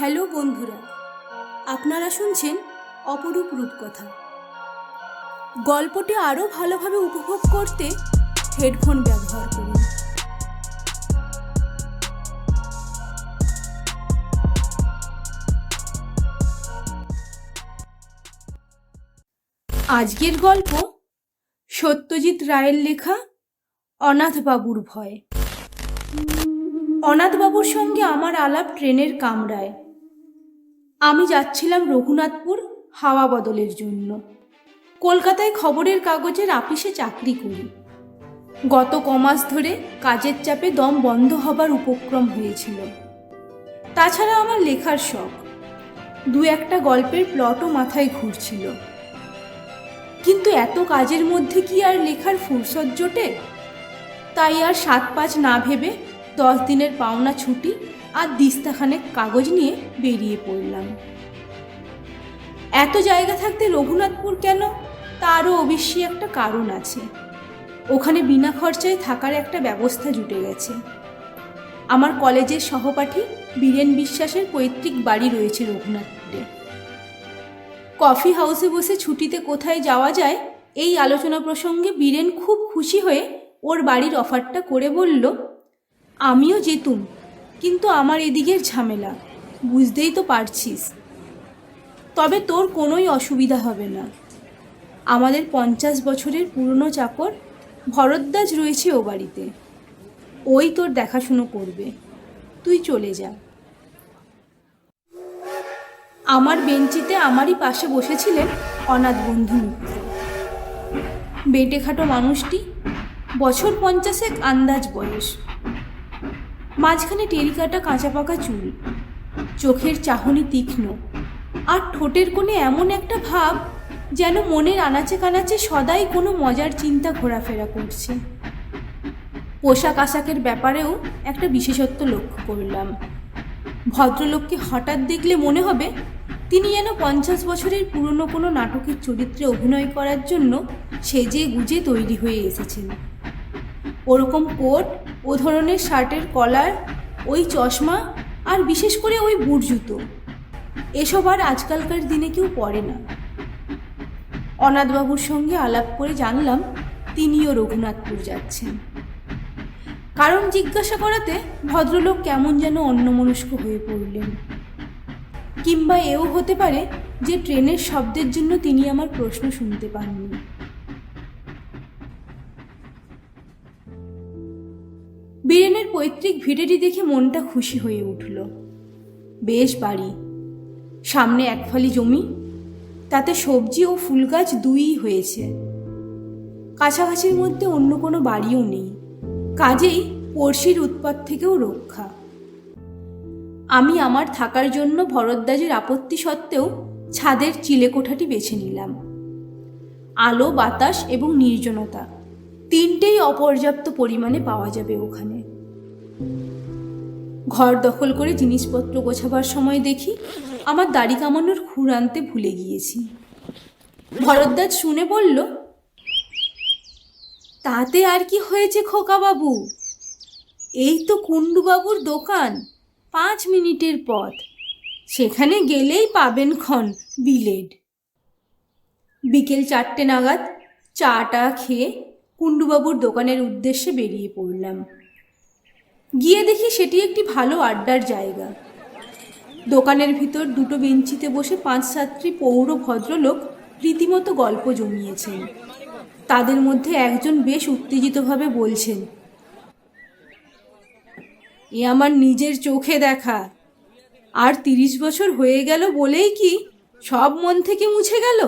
Hello বন্ধুরা, আপনারা শুনছেন অপরূপ রূপকথা। গল্পটি আরও ভালোভাবে উপভোগ করতে হেডফোন ব্যবহার করুন। আজকের গল্প সত্যজিৎ রায়ের লেখা অনাথবাবুর ভয়। অনাথবাবুর সঙ্গে আমার আলাপ ট্রেনের কামরায়। আমি যাচ্ছিলাম রঘুনাথপুর হাওয়া বদলের জন্য। কলকাতায় খবরের কাগজের আপিসে চাকরি করি। গত কমাস ধরে কাজের চাপে দম বন্ধ হবার উপক্রম হয়েছিল। তাছাড়া আমার লেখার শখ। দু একটা গল্পের প্লটও মাথায় ঘুরছিল। কিন্তু এত কাজের মধ্যে কি আর লেখার ফুরসত জোটে? তাই আর সাত পাঁচ না ভেবে দশ দিনের পাওনা ছুটি আর দিস্তাখানেক কাগজ নিয়ে বেরিয়ে পড়লাম। এত জায়গা থাকতে রঘুনাথপুর কেন? তারও অবশ্যই একটা কারণ আছে। ওখানে বিনা খরচায় থাকার একটা ব্যবস্থা জুটে গেছে। আমার কলেজের সহপাঠী বীরেন বিশ্বাসের পৈতৃক বাড়ি রয়েছে রঘুনাথপুরে। কফি হাউসে বসে ছুটিতে কোথায় যাওয়া যায়, এই আলোচনা প্রসঙ্গে বীরেন খুব খুশি হয়ে ওর বাড়ির অফারটা করে বলল, আমিও যেতুম। কিন্তু আমার এদিকের ঝামেলা, বুঝতেই তো পারছিস। তবে তোর কোনোই অসুবিধা হবে না। আমাদের পঞ্চাশ বছরের পুরনো চাকর ভরদ্বাজ রয়েছে ও বাড়িতে। ওই তোর দেখাশুনো করবে। তুই চলে যা। আমার বেঞ্চিতে আমারই পাশে বসেছিলেন অনাথ বন্ধু মিত্র বেটে খাটো মানুষটি বছর পঞ্চাশেক আন্দাজ বয়স। মাঝখানে টেরিকাটা কাঁচা পাকা চুল, চোখের চাহনি তীক্ষ্ণ, আর ঠোঁটের কোণে এমন একটা ভাব যেন মনের আনাচে কানাচে সদাই কোনো মজার চিন্তা ঘোরাফেরা করছে। পোশাক আশাকের ব্যাপারেও একটা বিশেষত্ব লক্ষ্য করলাম। ভদ্রলোককে হঠাৎ দেখলে মনে হবে তিনি যেন পঞ্চাশ বছরের পুরনো কোনো নাটকের চরিত্রে অভিনয় করার জন্য সেজে গুজে তৈরি হয়ে এসেছেন। ওরকম কোট, ও ধরনের শার্টের কলার, ওই চশমা আর বিশেষ করে ওই বুট জুতো। এসব আর আজকালকার দিনে কেউ পরে না। অনাথবাবুর সঙ্গে আলাপ করে জানলাম তিনিও রঘুনাথপুর যাচ্ছেন। কারণ জিজ্ঞাসা করাতে ভদ্রলোক কেমন যেন অন্যমনস্ক হয়ে পড়লেন। কিংবা এও হতে পারে যে ট্রেনের শব্দের জন্য তিনি আমার প্রশ্ন শুনতে পাননি। পৈতৃক ভিটেটি দেখে মনটা খুশি হয়ে উঠল। বেশ বাড়ি। সামনে এক ফালি জমি। তাতে সবজি ও ফুল গাছ দুইই হয়েছে। কাছাকাছির মধ্যে অন্য কোনো বাড়িও নেই। কাজেই পড়শির উৎপাত থেকেও রক্ষা। আমি আমার থাকার জন্য ভরদ্বাজের আপত্তি সত্ত্বেও ছাদের চিলে কোঠাটি বেছে নিলাম। আলো, বাতাস এবং নির্জনতা। তিনটেই অপর্যাপ্ত পরিমাণে পাওয়া যাবে ওখানে। ঘর দখল করে জিনিসপত্র গোছাবার সময় দেখি আমার দাড়ি কামানোর খুর আনতে ভুলে গিয়েছি। ভরদ্বাজ শুনে বলল, তাতে আর কি হয়েছে খোকাবাবু? এই তো কুণ্ডুবাবুর দোকান, পাঁচ মিনিটের পথ। সেখানে গেলেই পাবেন ক্ষণ বিলেড বিকেল চারটে নাগাদ চাটা খেয়ে কুণ্ডুবাবুর দোকানের উদ্দেশ্যে বেরিয়ে পড়লাম। গিয়ে দেখি সেটি একটি ভালো আড্ডার জায়গা। দোকানের ভিতর দুটো বেঞ্চিতে বসে পাঁচ সাতটি পৌর ভদ্রলোক রীতিমতো গল্প জমিয়েছেন। তাদের মধ্যে একজন বেশ উত্তেজিতভাবে বলছেন, এ আমার নিজের চোখে দেখা। আর তিরিশ বছর হয়ে গেল বলেই কি সব মন থেকে মুছে গেল?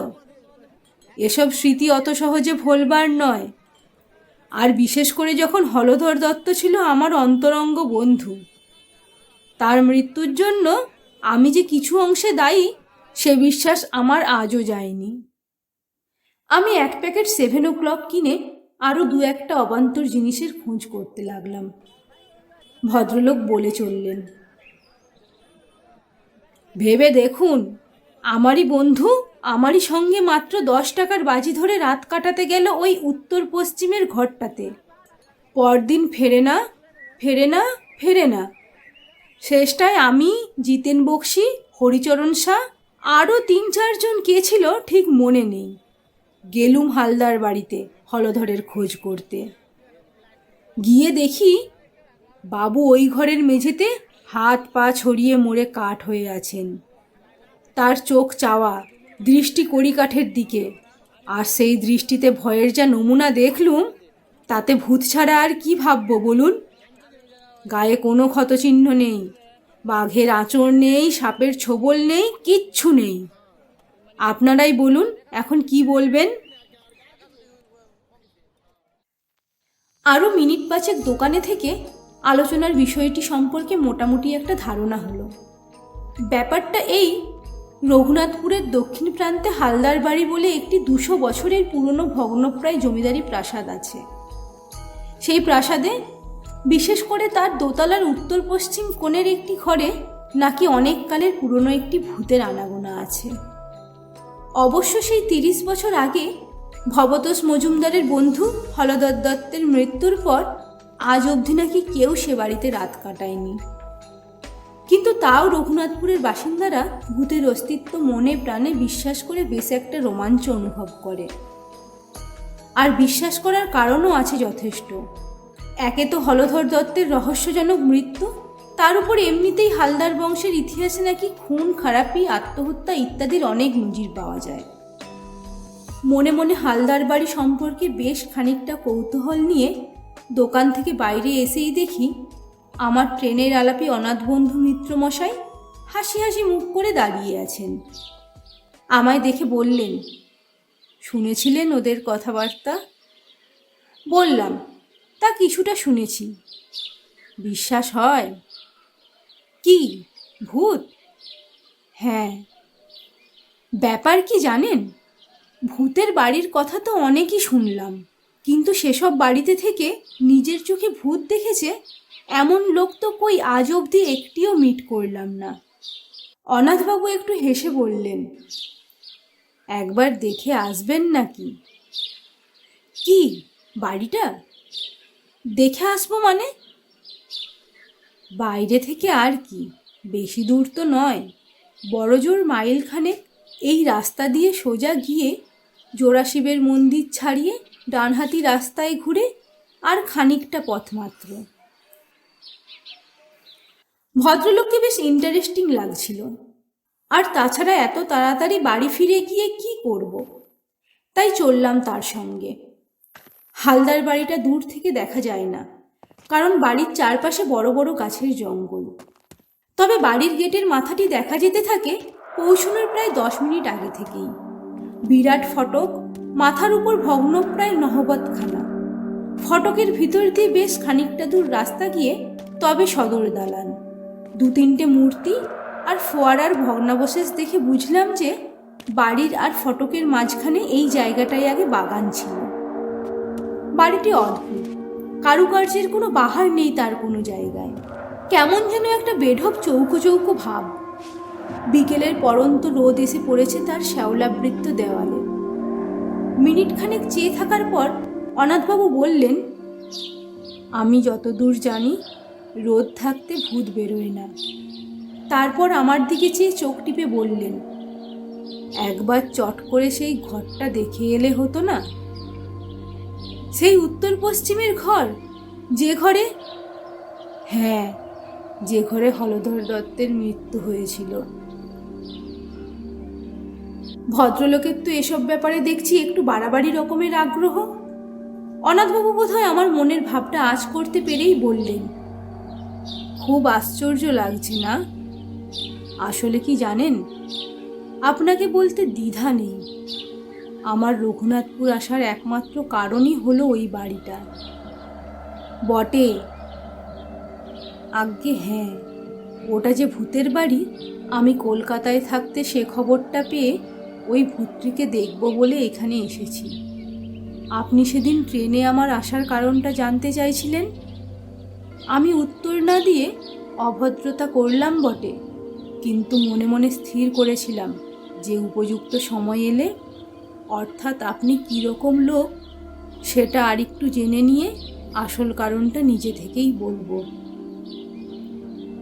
এসব স্মৃতি অত সহজে ভোলবার নয়। আর বিশেষ করে যখন হলধর দত্ত ছিল আমার অন্তরঙ্গ বন্ধু। তার মৃত্যুর জন্য আমি যে কিছু অংশে দায়ী, সে বিশ্বাস আমার আজও যায়নি। আমি এক প্যাকেট সেভেন ও ক্লক কিনে আরও দু একটা অবান্তর জিনিসের খোঁজ করতে লাগলাম। ভদ্রলোক বলে চললেন, ভেবে দেখুন, আমারই বন্ধু আমারই সঙ্গে মাত্র দশ টাকার বাজি ধরে রাত কাটাতে গেল ওই উত্তর পশ্চিমের ঘরটাতে। পরদিন ফেরে না ফেরে না ফেরে না। শেষটায় আমি, জিতেন বক্সি, হরিচরণ শাহ, আরও তিন চারজন কে ছিল ঠিক মনে নেই। গেলুম হালদার বাড়িতে হলধরের খোঁজ করতে। গিয়ে দেখি বাবু ওই ঘরের মেঝেতে হাত পা ছড়িয়ে মরে কাঠ হয়ে আছেন। তার চোখ চাওয়া দৃষ্টি কড়িকাঠের দিকে। আর সেই দৃষ্টিতে ভয়ের যা নমুনা দেখলুম, তাতে ভূত ছাড়া আর কি ভাববো বলুন? গায়ে কোনো ক্ষতচিহ্ন নেই, বাঘের আঁচড় নেই, সাপের ছোবল নেই, কিচ্ছু নেই। আপনারাই বলুন, এখন কি বলবেন? আরও মিনিট পাঁচেক দোকানে থেকে আলোচনার বিষয়টি সম্পর্কে মোটামুটি একটা ধারণা হলো। ব্যাপারটা এই রঘুনাথপুরের দক্ষিণ প্রান্তে হালদার বাড়ি বলে একটি দুশো বছরের পুরনো ভগ্নপ্রায় জমিদারি প্রাসাদ আছে। সেই প্রাসাদে, বিশেষ করে তার দোতলার উত্তর পশ্চিম কোণের একটি ঘরে নাকি অনেক কালের পুরনো একটি ভূতের আনাগোনা আছে। অবশ্য সেই তিরিশ বছর আগে ভবতোষ মজুমদারের বন্ধু হলদর দত্তের মৃত্যুর পর আজ অবধি নাকি কেউ সে বাড়িতে রাত কাটায়নি। কিন্তু তাও রঘুনাথপুরের বাসিন্দারা ভূতের অস্তিত্ব মনে প্রাণে বিশ্বাস করে বেশ একটা রোমাঞ্চ অনুভব করে। আর বিশ্বাস করার কারণও আছে যথেষ্ট। একে তো হলধর দত্তের রহস্যজনক মৃত্যু, তার উপর এমনিতেই হালদার বংশের ইতিহাসে নাকি খুন, খারাপি, আত্মহত্যা ইত্যাদির অনেক নজির পাওয়া যায়। মনে মনে হালদার বাড়ি সম্পর্কে বেশ খানিকটা কৌতূহল নিয়ে দোকান থেকে বাইরে এসেই দেখি আমার ট্রেনের আলাপি অনাথ বন্ধু মিত্রমশাই হাসি হাসি মুখ করে দাঁড়িয়ে আছেন। আমায় দেখে বললেন, শুনেছিলেন ওদের কথাবার্তা? বললাম, তা কিছুটা শুনেছি। বিশ্বাস হয়? কি? ভূত? হ্যাঁ। ব্যাপার কি জানেন? ভূতের বাড়ির কথা তো অনেকই শুনলাম, কিন্তু সেসব বাড়িতে থেকে নিজের চোখে ভূত দেখেছে এমন লোক তো কই আজ অবধি একটিও মিট করলাম না। অনাথবাবু একটু হেসে বললেন, একবার দেখে আসবেন নাকি? কি, বাড়িটা? দেখে আসব মানে? বাইরে থেকে আর কি, বেশি দূর তো নয়। বড়জোর মাইলখানে এই রাস্তা দিয়ে সোজা গিয়ে জোড়াশিবের মন্দির ছাড়িয়ে ডানহাতি রাস্তায় ঘুরে আর খানিকটা পথ মাত্র ভদ্রলোককে বেশ ইন্টারেস্টিং লাগছিল। আর তাছাড়া এত তাড়াতাড়ি বাড়ি ফিরে গিয়ে কি করব। তাই চললাম তার সঙ্গে। হালদার বাড়িটা দূর থেকে দেখা যায় না, কারণ বাড়ির চারপাশে বড় বড় গাছের জঙ্গল। তবে বাড়ির গেটের মাথাটি দেখা যেতে থাকে পৌঁছানোর প্রায় দশ মিনিট আগে থেকেই। বিরাট ফটক, মাথার উপর ভগ্ন ভগ্নপ্রায় নহবতখানা। ফটকের ভিতর দিয়ে বেশ খানিকটা দূর রাস্তা গিয়ে তবে সদর দালান। দু তিনটে মূর্তি আর ফোয়ারার ভগ্নাবশেষ দেখে বুঝলাম যে বাড়ির আর ফটকের মাঝখানে এই জায়গাটাই আগে বাগান ছিল। বাড়িটি অদ্ভুত। কারুকার্যের কোনো বাহার নেই তার কোনো জায়গায়। কেমন যেন একটা বেঢপ চৌকো চৌকো ভাব। বিকেলের পরন্ত রোদ এসে পড়েছে তার শ্যাওলাবৃত্ত দেওয়ালে। মিনিট খানেক চেয়ে থাকার পর অনাথবাবু বললেন, আমি যতদূর জানি রোদ থাকতে ভূত বেরোয় না। তারপর আমার দিকে চেয়ে চোখ টিপে বললেন, একবার চট করে সেই ঘরটা দেখে এলে হতো না? সেই উত্তর পশ্চিমের ঘর? যে ঘরে? হ্যাঁ যে ঘরে হলধর দত্তের মৃত্যু হয়েছিল। ভদ্রলোকের তো এসব ব্যাপারে দেখছি একটু বাড়াবাড়ি রকমের আগ্রহ? অনাথবাবু বোধহয় আমার মনের ভাবটা আজ করতে পেরেই বললেন। খুব আশ্চর্য লাগছে না? আসলে কি জানেন? আপনাকে বলতে দ্বিধা নেই। আমার রঘুনাথপুর আসার একমাত্র কারণই হলো ওই বাড়িটা। বটে। আজ্ঞে হ্যাঁ ওটা যে ভূতের বাড়ি, আমি কলকাতায় থাকতে সে খবরটা পেয়ে ওই ভূতটিকে দেখব বলে এখানে এসেছি। আপনি সেদিন ট্রেনে আমার আসার কারণটা জানতে চাইছিলেন? আমি উত্তর না দিয়ে অভদ্রতা করলাম বটে। কিন্তু মনে মনে স্থির করেছিলাম যে উপযুক্ত সময় এলে অর্থাৎ আপনি কীরকম লোক সেটা আরেকটু জেনে নিয়ে আসল কারণটা নিজে থেকেই বলব।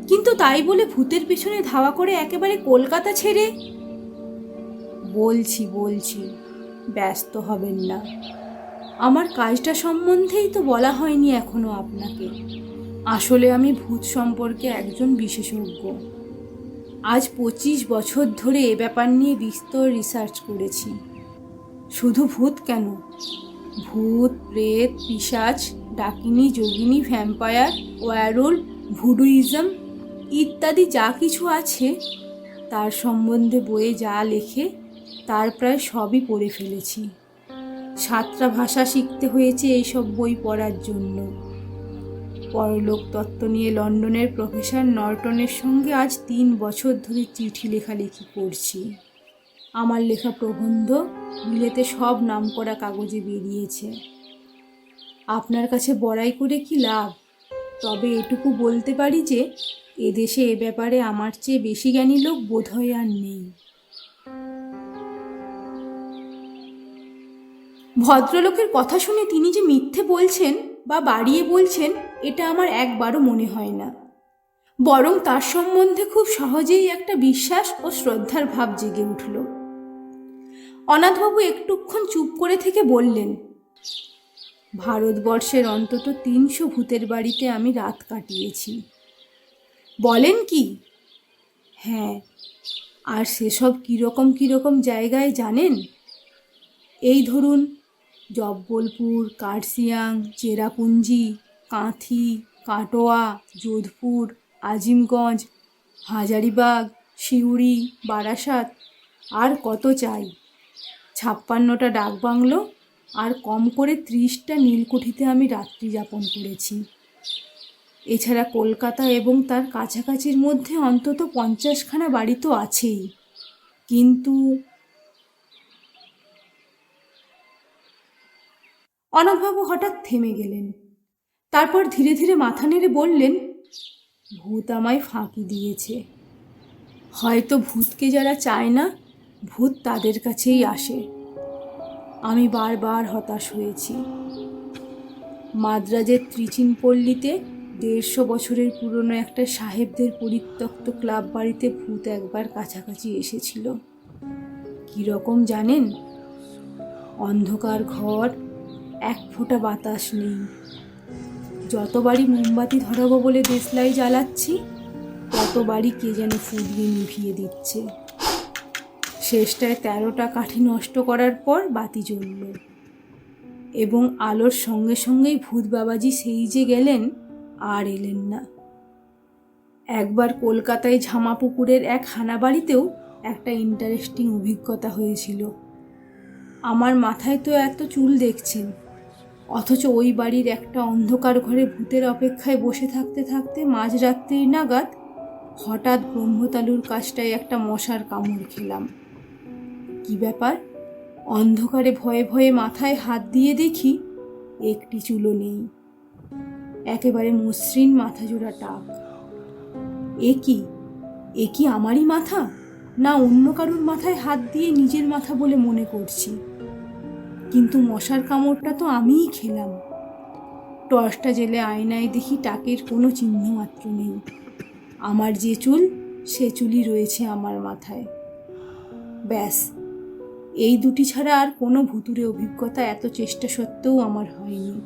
কিন্তু তাই বলে ভূতের পিছনে ধাওয়া করে একেবারে কলকাতা ছেড়ে? বলছি বলছি, ব্যস্ত হবেন না। আমার কাজটা সম্বন্ধেই তো বলা হয়নি এখনও আপনাকে। আসলে আমি ভূত সম্পর্কে একজন বিশেষজ্ঞ। আজ পঁচিশ বছর ধরে এ ব্যাপার নিয়ে বিস্তর রিসার্চ করেছি। শুধু ভূত কেন? ভূত, প্রেত, পিশাচ, ডাকিনী, যোগিনী ভ্যাম্পায়ার ওয়ারোল ভুডুইজম ইত্যাদি যা কিছু আছে, তার সম্বন্ধে বইয়ে যা লেখে, তার প্রায় সবই পড়ে ফেলেছি। সাতটা ভাষা শিখতে হয়েছে এইসব বই পড়ার জন্য। পরলোক তত্ত্ব নিয়ে লন্ডনের প্রফেসর নর্টনের সঙ্গে আজ তিন বছর ধরে চিঠি লেখালেখি করছি। আমার লেখা প্রবন্ধ, বিলেতে সব নামকরা কাগজে বেরিয়েছে। আপনার কাছে বড়াই করে কি লাভ? তবে এটুকু বলতে পারি যে, এদেশে এ ব্যাপারে আমার চেয়ে বেশি জ্ঞানী লোক বোধহয় আর নেই। ভদ্রলোকের কথা শুনে তিনি যে মিথ্যে বলছেন বা বাড়িয়ে বলছেন, এটা আমার একবারও মনে হয় না। বরং তার সম্বন্ধে খুব সহজেই একটা বিশ্বাস ও শ্রদ্ধার ভাব জেগে উঠল। অনাথবাবু একটুক্ষণ চুপ করে থেকে বললেন, ভারতবর্ষের অন্তত তিনশো ভূতের বাড়িতে আমি রাত কাটিয়েছি। বলেন কি? হ্যাঁ আর সেসব কীরকম কীরকম জায়গায় জানেন? এই ধরুন জব্বলপুর কার্সিয়াং চেরাপুঞ্জি, কাঁথি, কাটোয়া, যোধপুর, আজিমগঞ্জ, হাজারিবাগ সিউড়ি বারাসাত। আর কত চাই? ছাপ্পান্নটা ডাকবাংলো আর কম করে ত্রিশটা নীলকুঠিতে আমি রাত্রি যাপন করেছি। এছাড়া কলকাতা এবং তার কাছাকাছির মধ্যে অন্তত পঞ্চাশখানা বাড়ি তো আছেই। কিন্তু অনাথবাবু হঠাৎ থেমে গেলেন। তারপর ধীরে ধীরে মাথা নেড়ে বললেন, ভূত আমায় ফাঁকি দিয়েছে। হয়তো ভূতকে যারা চায় না, ভূত তাদের কাছেই আসে। আমি বারবার হতাশ হয়েছি। মাদ্রাজের ত্রিচিনপল্লীতে দেড়শো বছরের পুরনো একটা সাহেবদের পরিত্যক্ত ক্লাব বাড়িতে ভূত একবার কাছাকাছি এসেছিল। কীরকম জানেন? অন্ধকার ঘর এক ফোঁটা বাতাস নেই। যতবারই মোমবাতি ধরাবো বলে দেশলাই জ্বালাচ্ছি, ততবারই কে যেন ফুলিয়ে নিভিয়ে দিচ্ছে। শেষটায় তেরোটা কাঠি নষ্ট করার পর বাতি জ্বলল। এবং আলোর সঙ্গে সঙ্গেই ভূত বাবাজি সেই যে গেলেন, আর এলেন না। একবার কলকাতায় ঝামাপুকুরের এক হানাবাড়িতেও একটা ইন্টারেস্টিং অভিজ্ঞতা হয়েছিল। আমার মাথায় তো এত চুল দেখছেন অথচ ওই বাড়ির একটা অন্ধকার ঘরে ভূতের অপেক্ষায় বসে থাকতে থাকতে মাঝরাত্রির নাগাদ হঠাৎ ব্রহ্মতালুর কাজটায় একটা মশার কামড় খেলাম। কি ব্যাপার? অন্ধকারে ভয়ে ভয়ে মাথায় হাত দিয়ে দেখি একটি চুলো নেই। একেবারে মসৃণ মাথা জোড়া টাক। এ কি? এ কি আমারই মাথা? না অন্য কারুর মাথায় হাত দিয়ে নিজের মাথা বলে মনে করছি? কিন্তু মশার কামড়টা তো আমিই খেলাম। টর্চটা জেলে আয়নায় দেখি টাকের কোনো চিহ্ন মাত্র নেই। আমার যে চুল, সে চুলই রয়েছে আমার মাথায়। ব্যাস, এই দুটি ছাড়া আর কোনো ভুতুরে অভিজ্ঞতা এত চেষ্টা সত্ত্বেও আমার হয়নি।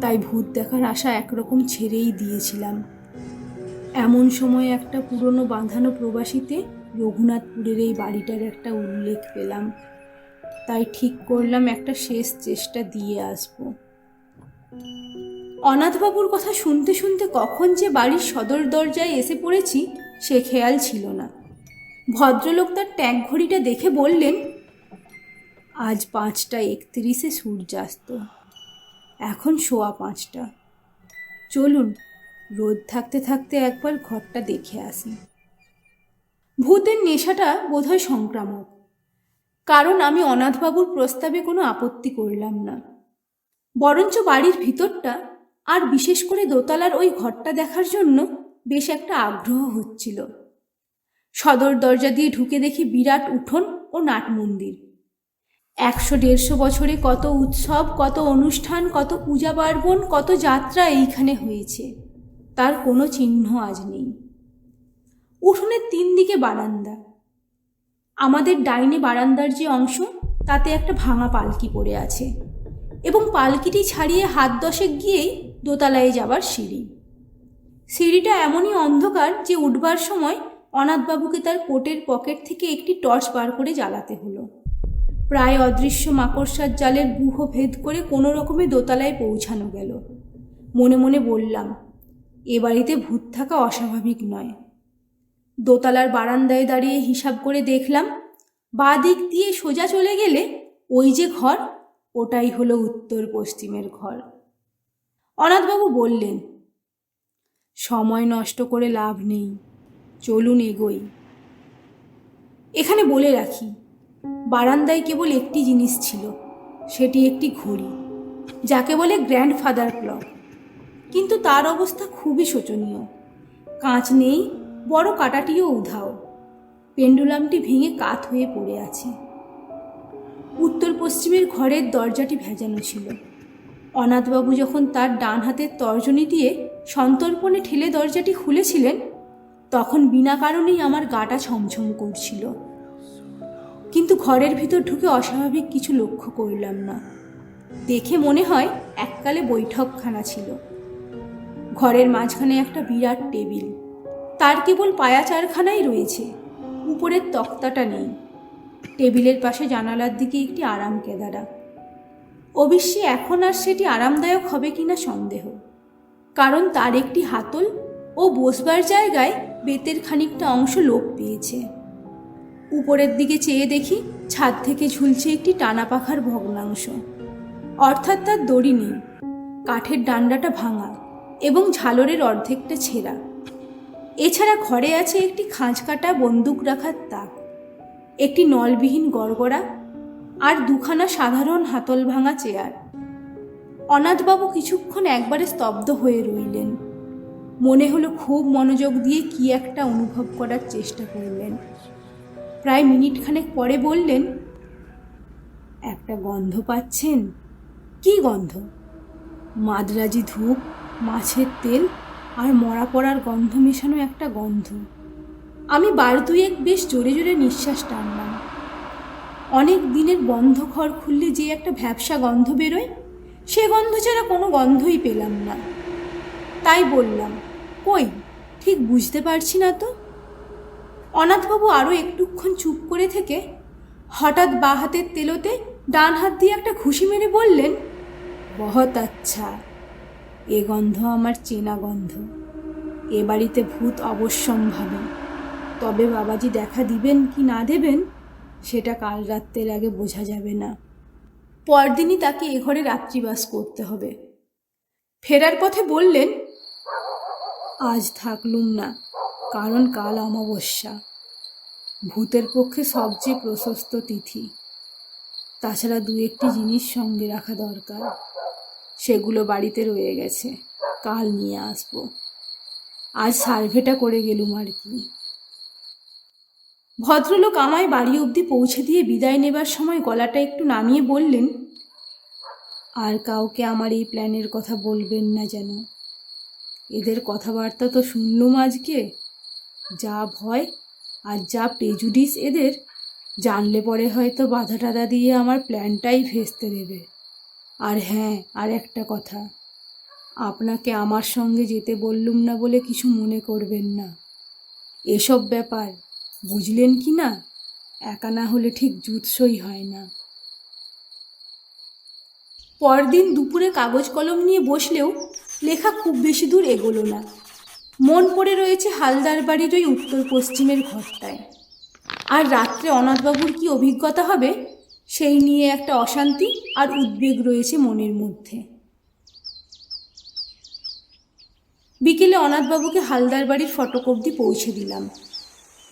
তাই ভূত দেখার আশা একরকম ছেড়েই দিয়েছিলাম। এমন সময় একটা পুরনো বাঁধানো প্রবাসীতে রঘুনাথপুরের এই বাড়িটার একটা উল্লেখ পেলাম। তাই ঠিক করলাম একটা শেষ চেষ্টা দিয়ে আসব। অনাথবাবুর কথা শুনতে শুনতে কখন যে বাড়ির সদর দরজায় এসে পড়েছি, সে খেয়াল ছিল না। ভদ্রলোক তার ট্যাঙ্ক ঘড়িটা দেখে বললেন, আজ পাঁচটা একত্রিশে সূর্যাস্ত। এখন শোয়া পাঁচটা। চলুন, রোদ থাকতে থাকতে একবার ঘরটা দেখে আসি। ভূতের নেশাটা বোধহয় সংক্রামক। কারণ আমি অনাথবাবুর প্রস্তাবে কোনো আপত্তি করলাম না। বরঞ্চ বাড়ির ভিতরটা আর বিশেষ করে দোতলার ওই ঘরটা দেখার জন্য বেশ একটা আগ্রহ হচ্ছিল। সদর দরজা দিয়ে ঢুকে দেখি বিরাট উঠোন ও নাট মন্দির। একশো দেড়শো বছরে কত উৎসব, কত অনুষ্ঠান, কত পূজা পার্বণ, কত যাত্রা এইখানে হয়েছে। তার কোনো চিহ্ন আজ নেই। উঠোনের তিন দিকে বারান্দা। আমাদের ডাইনে বারান্দার যে অংশ, তাতে একটা ভাঙা পালকি পড়ে আছে এবং পালকিটি ছাড়িয়ে হাত দশেক গিয়েই দোতলায় যাবার সিঁড়ি। সিঁড়িটা এমনই অন্ধকার যে উঠবার সময় অনাথবাবুকে তার কোটের পকেট থেকে একটি টর্চ বার করে জ্বালাতে হলো। প্রায় অদৃশ্য মাকড়সার জালের গুহ ভেদ করে কোনো রকমে দোতলায় পৌঁছানো গেল। মনে মনে বললাম, এ বাড়িতে ভূত থাকা অস্বাভাবিক নয়। দোতলার বারান্দায় দাঁড়িয়ে হিসাব করে দেখলাম বাঁ দিক দিয়ে সোজা চলে গেলে ওই যে ঘর, ওটাই হলো উত্তর পশ্চিমের ঘর। অনাথবাবু বললেন, সময় নষ্ট করে লাভ নেই, চলুন এগোই। এখানে বলে রাখি, বারান্দায় কেবল একটি জিনিস ছিল, সেটি একটি ঘড়ি, যাকে বলে গ্র্যান্ডফাদার ক্লক। কিন্তু তার অবস্থা খুবই শোচনীয়, কাঁচ নেই বড় কাটাটিও উধাও। পেন্ডুলামটি ভেঙে কাত হয়ে পড়ে আছে। উত্তর পশ্চিমের ঘরের দরজাটি ভেজানো ছিল। অনাথবাবু যখন তার ডান হাতের তর্জনী দিয়ে সন্তর্পণে ঠেলে দরজাটি খুলেছিলেন, তখন বিনা কারণেই আমার গাটা ছমছম করছিল। কিন্তু ঘরের ভিতর ঢুকে অস্বাভাবিক কিছু লক্ষ্য করলাম না। দেখে মনে হয় এককালে বৈঠকখানা ছিল। ঘরের মাঝখানে একটা বিরাট টেবিল। তার কেবল পায়া চারখানাই রয়েছে। উপরের তক্তাটা নেই। টেবিলের পাশে জানালার দিকে একটি আরাম কেদারা। অবশ্যই এখন আর সেটি আরামদায়ক হবে কিনা সন্দেহ। কারণ তার একটি হাতল ও বসবার জায়গায় বেতের খানিকটা অংশ লোপ পেয়েছে। উপরের দিকে চেয়ে দেখি ছাদ থেকে ঝুলছে একটি টানা পাখার ভগ্নাংশ। অর্থাৎ তার দড়ি নেই। কাঠের ডান্ডাটা ভাঙা এবং ঝালরের অর্ধেকটা ছেঁড়া। এছাড়া ঘরে আছে একটি খাঁজ কাটা বন্দুক রাখার তাক, একটি নলবিহীন গড়গড়া, আর দুখানা সাধারণ হাতল ভাঙা চেয়ার। অনাথবাবু কিছুক্ষণ একবারে স্তব্ধ হয়ে রইলেন। মনে হলো খুব মনোযোগ দিয়ে কি একটা অনুভব করার চেষ্টা করলেন। প্রায় মিনিটখানেক পরে বললেন, একটা গন্ধ পাচ্ছেন? কি গন্ধ? মাদ্রাজি ধূপ, মাছের তেল আর মরা পড়ার গন্ধ মেশানো একটা গন্ধ। আমি বার দুয়েক বেশ জোরে জোরে নিঃশ্বাস টানলাম। অনেক দিনের বন্ধ ঘর খুললে যে একটা ভ্যাবসা গন্ধ বেরোয়, সে গন্ধ ছাড়া কোনো গন্ধই পেলাম না। তাই বললাম, কই, ঠিক বুঝতে পারছি না তো? অনাথবাবু আরও একটুক্ষণ চুপ করে থেকে হঠাৎ বা হাতের তেলোতে ডান হাত দিয়ে একটা ঘুষি মেরে বললেন, বহত আচ্ছা। এ গন্ধ আমার চেনা গন্ধ। এ বাড়িতে ভূত অবশ্যম্ভাবী। তবে বাবাজি দেখা দিবেন কি না দেবেন, সেটা কাল রাত্রের আগে বোঝা যাবে না। পরদিনই তাকে এ ঘরে রাত্রিবাস করতে হবে। ফেরার পথে বললেন, আজ থাকলুম না, কারণ কাল অমাবস্যা। ভূতের পক্ষে সবচেয়ে প্রশস্ত তিথি। তাছাড়া দু একটি জিনিস সঙ্গে রাখা দরকার। সেগুলো বাড়িতে রয়ে গেছে। কাল নিয়ে আসব। আজ সার্ভেটা করে গেলুম আর কি। ভদ্রলোক আমায় বাড়ি অবধি পৌঁছে দিয়ে বিদায় নেবার সময় গলাটা একটু নামিয়ে বললেন, আর কাউকে আমার এই প্ল্যানের কথা বলবেন না যেন। এদের কথাবার্তা তো শুনলুম আজকে। যা ভয় আর যা প্রেজুডিস এদের, জানলে পরে হয়তো বাধা টাধা দিয়ে আমার প্ল্যানটাই ভেস্তে দেবে। আর হ্যাঁ আর একটা কথা। আপনাকে আমার সঙ্গে যেতে বললুম না বলে কিছু মনে করবেন না। এসব ব্যাপার, বুঝলেন কি না? একা না হলে ঠিক জুৎসই হয় না। পরদিন দুপুরে কাগজ কলম নিয়ে বসলেও লেখা খুব বেশি দূর এগোলো না। মন পড়ে রয়েছে হালদার বাড়ির ওই উত্তর পশ্চিমের ঘরটায়। আর রাত্রে অনাথবাবুর কি অভিজ্ঞতা হবে? সেই নিয়ে একটা অশান্তি আর উদ্বেগ রয়েছে মনের মধ্যে। বিকেলে অনাথবাবুকে হালদার বাড়ির ফটক অবধি পৌঁছে দিলাম।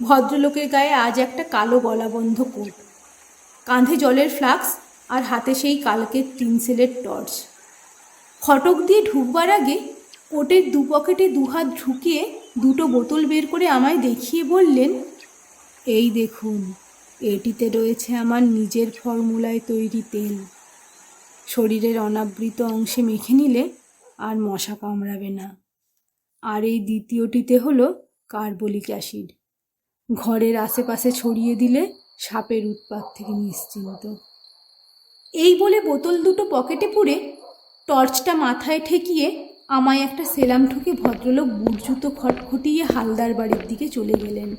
ভদ্রলোকের গায়ে আজ একটা কালো গলাবন্ধ কোট। কাঁধে জলের ফ্লাক্স আর হাতে সেই কালকের তিন সেলের টর্চ। ফটক দিয়ে ঢুকবার আগে কোটের দু পকেটে দুহাত ঢুকিয়ে দুটো বোতল বের করে আমায় দেখিয়ে বললেন, এই দেখুন এটিতে রয়েছে আমার নিজের ফর্মুলায় তৈরি তেল। শরীরের অনাবৃত অংশে মেখে নিলে আর মশা কামড়াবে না। আর এই দ্বিতীয়টিতে হলো কার্বলিক অ্যাসিড। ঘরের আশেপাশে ছড়িয়ে দিলে সাপের উৎপাত থেকে নিশ্চিন্ত। এই বলে বোতল দুটো পকেটে পুরে টর্চটা মাথায় ঠেকিয়ে আমায় একটা সেলাম ঠুকে ভদ্রলোক বুট জুতো খটখটিয়ে হালদার বাড়ির দিকে চলে গেলেন।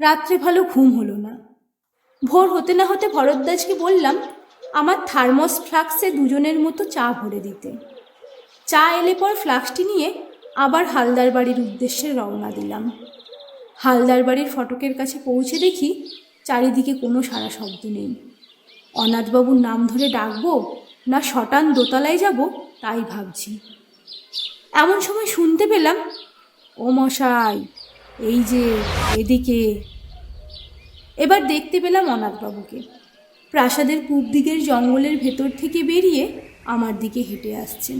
রাত্রে ভালো ঘুম হলো না। ভোর হতে না হতে ভরদ্বাজকে বললাম, আমার থার্মস ফ্লাক্সে দুজনের মতো চা ভরে দিতে। চা এলে পর ফ্লাক্সটি নিয়ে আবার হালদার বাড়ির উদ্দেশ্যে রওনা দিলাম। হালদার বাড়ির ফটকের কাছে পৌঁছে দেখি চারিদিকে কোনো সারা শব্দ নেই। অনাথবাবুর নাম ধরে ডাকবো না শটান দোতলায় যাব তাই ভাবছি। এমন সময় শুনতে পেলাম, ও মশাই এই যে এদিকে। এবার দেখতে পেলাম অনাথবাবুকে। প্রাসাদের পূব দিকের জঙ্গলের ভেতর থেকে বেরিয়ে আমার দিকে হেঁটে আসছেন।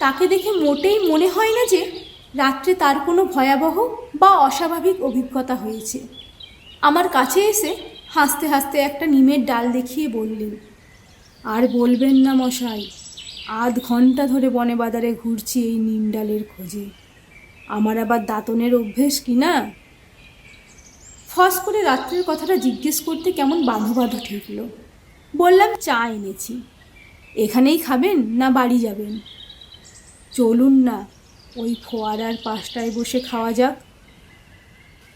তাকে দেখে মোটেই মনে হয় না যে রাত্রে তার কোনো ভয়াবহ বা অস্বাভাবিক অভিজ্ঞতা হয়েছে। আমার কাছে এসে হাসতে হাসতে একটা নিমের ডাল দেখিয়ে বললেন, আর বলবেন না মশাই, আধ ঘণ্টা ধরে বনে বাজারে ঘুরছি এই নিম ডালের খোঁজে। আমার আবার দাঁতনের অভ্যেস কি না? ফস করে রাত্রের কথাটা জিজ্ঞেস করতে কেমন বাঁধো বাঁধো ঠেকলো। বললাম, চা এনেছি। এখানেই খাবেন না বাড়ি যাবেন? চলুন না, ওই ফোয়ারার পাশটায় বসে খাওয়া যাক।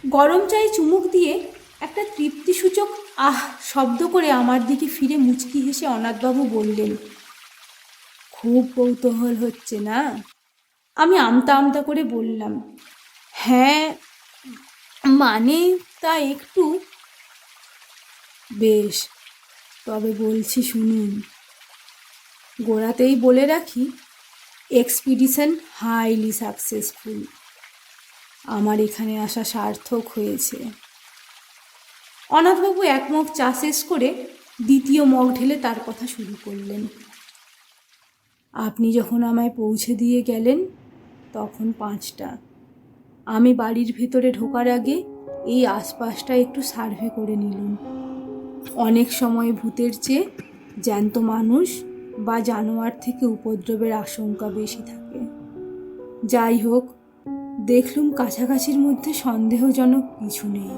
গরম চায়ে চুমুক দিয়ে একটা তৃপ্তিসূচক আহ শব্দ করে আমার দিকে ফিরে মুচকি হেসে অনাথবাবু বললেন, খুব কৌতূহল হচ্ছে না? আমি আমতা আমতা করে বললাম হ্যাঁ মানে তা একটু? বেশ, তবে বলছি শুনুন, গোড়াতেই বলে রাখি এক্সপিডিশন হাইলি সাকসেসফুল আমার এখানে আসা সার্থক হয়েছে অনাথবাবু এক মগ চা শেষ করে দ্বিতীয় মগ ঢেলে তার কথা শুরু করলেন। আপনি যখন আমায় পৌঁছে দিয়ে গেলেন তখন পাঁচটা। আমি বাড়ির ভেতরে ঢোকার আগে এই আশপাশটা একটু সার্ভে করে নিলুম। অনেক সময় ভূতের চেয়ে জ্যান্ত মানুষ বা জানোয়ার থেকে উপদ্রবের আশঙ্কা বেশি থাকে। যাই হোক, দেখলুম কাছাকাছির মধ্যে সন্দেহজনক কিছু নেই।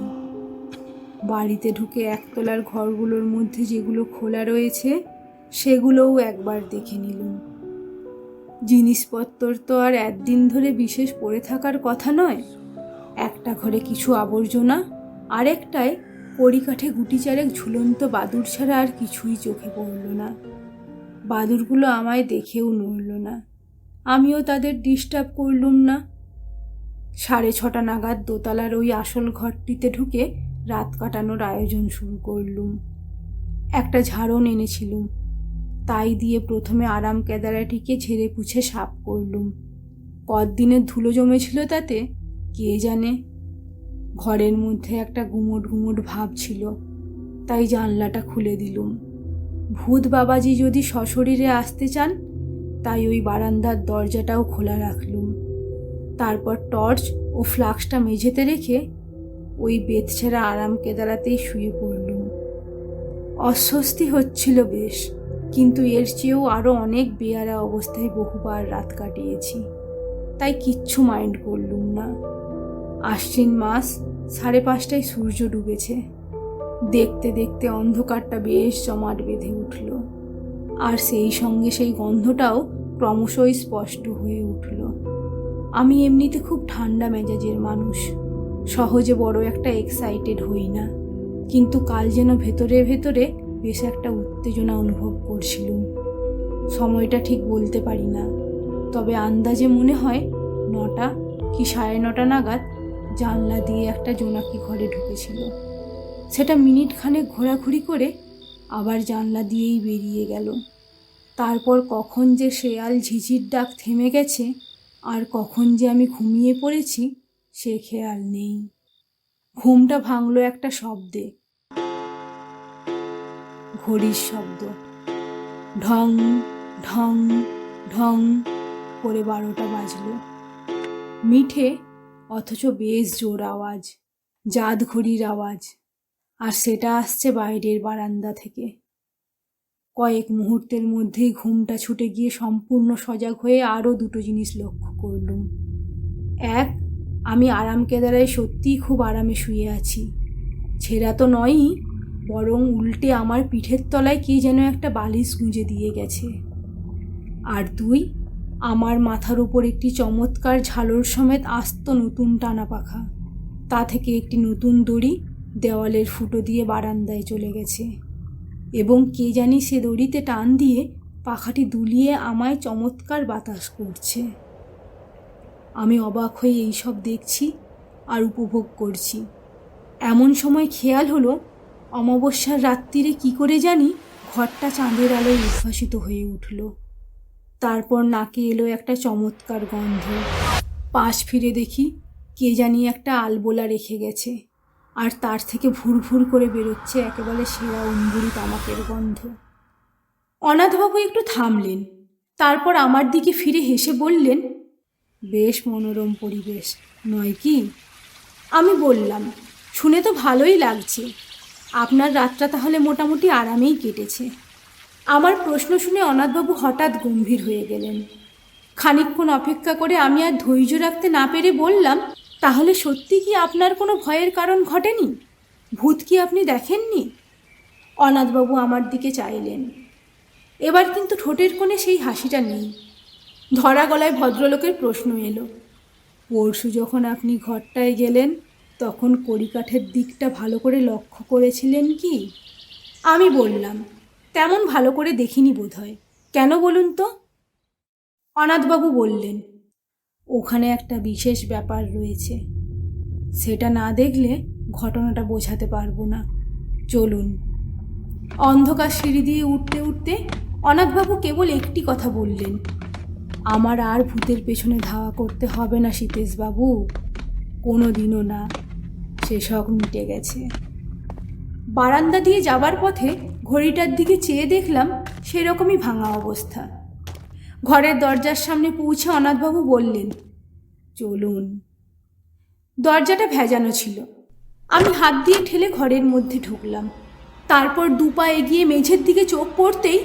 বাড়িতে ঢুকে একতলার ঘরগুলোর মধ্যে যেগুলো খোলা রয়েছে, সেগুলোও একবার দেখে নিলুম। জিনিসপত্র তো আর একদিন ধরে বিশেষ পড়ে থাকার কথা নয়। একটা ঘরে কিছু আবর্জনা, আরেকটায় পরিকাঠে গুটি চারেক ঝুলন্ত বাদুর ছাড়া আর কিছুই চোখে পড়ল না। বাদুরগুলো আমায় দেখেও নড়ল না। আমিও তাদের ডিস্টার্ব করলুম না। সাড়ে ছটা নাগাদ দোতলার ওই আসল ঘরটিতে ঢুকে রাত কাটানোর আয়োজন শুরু করলুম। একটা ঝাড়ন এনেছিলুম। তাই দিয়ে প্রথমে আরাম কেদারাটিকে ঝেড়ে পুছে সাপ করলুম। কদিনের ধুলো জমেছিল তাতে, কে জানে? ঘরের মধ্যে একটা গুমট গুমট ভাব ছিল, তাই জানলাটা খুলে দিলুম। ভূত বাবাজি যদি সশরীরে আসতে চান, তাই ওই বারান্দার দরজাটাও খোলা রাখলুম। তারপর টর্চ ও ফ্লাক্সটা মেঝেতে রেখে ওই বেতছেড়া আরাম কেদারাতেই শুয়ে পড়লুম। অস্বস্তি হচ্ছিল বেশ। কিন্তু এর চেয়েও আরও অনেক বেয়ারা অবস্থায় বহুবার রাত কাটিয়েছি। তাই কিচ্ছু মাইন্ড করলুম না। আশ্বিন মাস সাড়ে পাঁচটায় সূর্য ডুবেছে। দেখতে দেখতে অন্ধকারটা বেশ জমাট বেঁধে উঠল। আর সেই সঙ্গে সেই গন্ধটাও ক্রমশই স্পষ্ট হয়ে উঠল। আমি এমনিতে খুব ঠান্ডা মেজাজের মানুষ। সহজে বড় একটা এক্সাইটেড হই না। কিন্তু কাল যেন ভেতরে ভেতরে বেশ একটা উত্তেজনা অনুভব করছিলুম। সময়টা ঠিক বলতে পারি না। তবে আন্দাজে মনে হয় নটা কি সাড়ে নটা নাগাদ জানলা দিয়ে একটা জোনাকি ঘরে ঢুকেছিল। সেটা মিনিট খানেক ঘোরাঘুরি করে আবার জানলা দিয়েই বেরিয়ে গেল। তারপর কখন যে শেয়াল ঝিঝির ডাক থেমে গেছে আর কখন যে আমি ঘুমিয়ে পড়েছি সে খেয়াল নেই। ঘুমটা ভাঙলো একটা শব্দে। ঘড়ির শব্দ। ঢং ঢং ঢং করে বারোটা বাজলো। মিঠে, অথচ বেশ জোর আওয়াজ জাত ঘড়ির আওয়াজ, আর সেটা আসছে বাইরের বারান্দা থেকে। কয়েক মুহূর্তের মধ্যেই ঘুমটা ছুটে গিয়ে সম্পূর্ণ সজাগ হয়ে আরও দুটো জিনিস লক্ষ্য করলুম। এক, আমি আরাম কেদারায় সত্যিই খুব আরামে শুয়ে আছি। ছেঁড়া তো নয়ই বরং উল্টে আমার পিঠের তলায় কে যেন একটা বালিশ গুঁজে দিয়ে গেছে। আর দুই আমার মাথার উপর একটি চমৎকার ঝালর সমেত আস্ত নতুন টানা পাখা। তা থেকে একটি নতুন দড়ি দেওয়ালের ফুটো দিয়ে বারান্দায় চলে গেছে। এবং কে জানি সে দড়িতে টান দিয়ে পাখাটি দুলিয়ে আমায় চমৎকার বাতাস করছে। আমি অবাক হয়ে এইসব দেখছি আর উপভোগ করছি। এমন সময় খেয়াল হলো অমাবস্যার রাত্রিরে কি করে জানি ঘরটা চাঁদের আলোয় উদ্ভাসিত হয়ে উঠল। তারপর নাকে এলো একটা চমৎকার গন্ধ। পাশ ফিরে দেখি কে জানি একটা আলবোলা রেখে গেছে আর তার থেকে ভুর ভুর করে বেরোচ্ছে একেবারে সেরা অম্বুরি তামাকের গন্ধ। অনাথবাবু একটু থামলেন, তারপর আমার দিকে ফিরে হেসে বললেন, বেশ মনোরম পরিবেশ, নয় কি? আমি বললাম, শুনে তো ভালোই লাগছে। আপনার রাতটা তাহলে মোটামুটি আরামেই কেটেছে। আমার প্রশ্ন শুনে অনাথবাবু হঠাৎ গম্ভীর হয়ে গেলেন। খানিকক্ষণ অপেক্ষা করে আমি আর ধৈর্য রাখতে না পেরে বললাম, তাহলে সত্যি কি আপনার কোনো ভয়ের কারণ ঘটেনি? ভূত কি আপনি দেখেননি? অনাথবাবু আমার দিকে চাইলেন। এবার কিন্তু ঠোঁটের কোণে সেই হাসিটা নেই। ধরা গলায় ভদ্রলোকের প্রশ্ন এলো, পরশু যখন আপনি ঘরটায় গেলেন তখন কড়িকাঠের দিকটা ভালো করে লক্ষ্য করেছিলেন কি? আমি বললাম, তেমন ভালো করে দেখিনি বোধহয়। কেন বলুন তো? অনাথবাবু বললেন, ওখানে একটা বিশেষ ব্যাপার রয়েছে। সেটা না দেখলে ঘটনাটা বোঝাতে পারব না। চলুন। অন্ধকার সিঁড়ি দিয়ে উঠতে উঠতে অনাথবাবু কেবল একটি কথা বললেন, আমার আর ভূতের পেছনে ধাওয়া করতে হবে না, সীতেশবাবু। কোনো দিনও না, সে শখ মিটে গেছে। বারান্দা দিয়ে যাবার পথে ঘড়িটার দিকে চেয়ে দেখলাম সেরকমই ভাঙা অবস্থা। ঘরের দরজার সামনে পৌঁছে অনাথবাবু বললেন, চলুন। দরজাটা ভেজানো ছিল। আমি হাত দিয়ে ঠেলে ঘরের মধ্যে ঢুকলাম। তারপর দুপা এগিয়ে মেঝের দিকে চোখ পড়তেই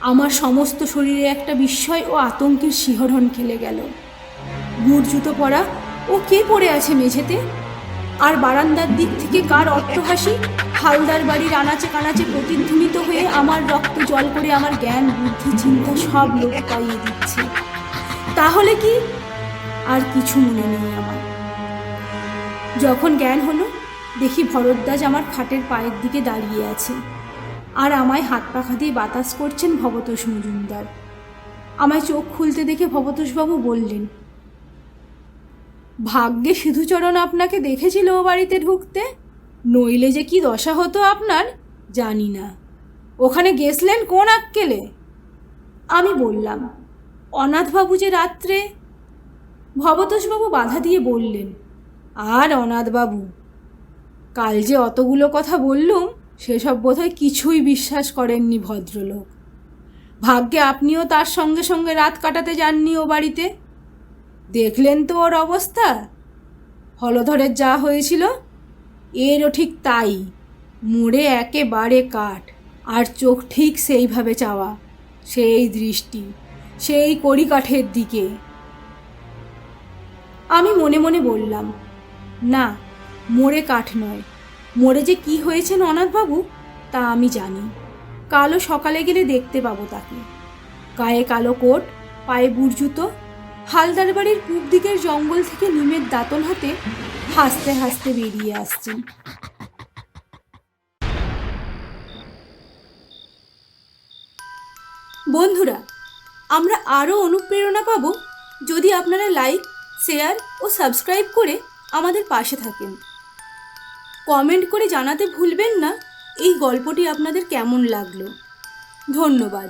আমার সমস্ত শরীরে একটা বিস্ময় ও আতঙ্কের শিহরণ খেলে গেল। বুট জুতো পরা ও কে পড়ে আছে মেঝেতে? আর বারান্দার দিক থেকে কার অট্টহাসি? হালদার বাড়ির আনাচে কানাচে প্রতিধ্বনিত হয়ে আমার রক্ত জল করে আমার জ্ঞান, বুদ্ধি, চিন্তা সব লোক পাইয়ে দিচ্ছে। তাহলে কি? আর কিছু মনে নেই আমার। যখন জ্ঞান হলো, দেখি ভরদ্বাজ আমার খাটের পায়ের দিকে দাঁড়িয়ে আছে। আর আমায় হাত পাখা দিয়ে বাতাস করছেন ভবতোষ মজুমদার। আমায় চোখ খুলতে দেখে ভবতোষবাবু বললেন ভাগ্যে সিধুচরণ আপনাকে দেখেছিল ও বাড়িতে ঢুকতে? নইলে যে কি দশা হতো আপনার? জানি না। ওখানে গেছলেন কোন আক্কেলে? আমি বললাম, অনাথবাবু যে রাত্রে? ভবতোষবাবু বাধা দিয়ে বললেন, আর অনাথবাবু? কাল যে অতগুলো কথা বললুম, সেসব বোধহয় কিছুই বিশ্বাস করেননি ভদ্রলোক। ভাগ্যে আপনিও তার সঙ্গে সঙ্গে রাত কাটাতে যাননি ও বাড়িতে? দেখলেন তো ওর অবস্থা? হলধরের যা হয়েছিল, এরও ঠিক তাই। মোড়ে একেবারে কাঠ, আর চোখ ঠিক সেইভাবে চাওয়া। সেই দৃষ্টি, সেই কড়িকাঠের দিকে। আমি মনে মনে বললাম, না, মোড়ে কাঠ নয়। মোড়ে যে কি হয়েছেন অনাথবাবু তা আমি জানি। কালো সকালে গেলে দেখতে পাবো তাকে। গায়ে কালো কোট, পায়ে বুড়জুতো হালদার বাড়ির পূব দিকের জঙ্গল থেকে নিমের দাঁতন হাতে হাসতে হাসতে বেরিয়ে আসছেন বন্ধুরা, আমরা আরও অনুপ্রেরণা পাবো যদি আপনারা লাইক, শেয়ার ও সাবস্ক্রাইব করে আমাদের পাশে থাকেন। কমেন্ট করে জানাতে ভুলবেন না, এই গল্পটি আপনাদের কেমন লাগল? ধন্যবাদ।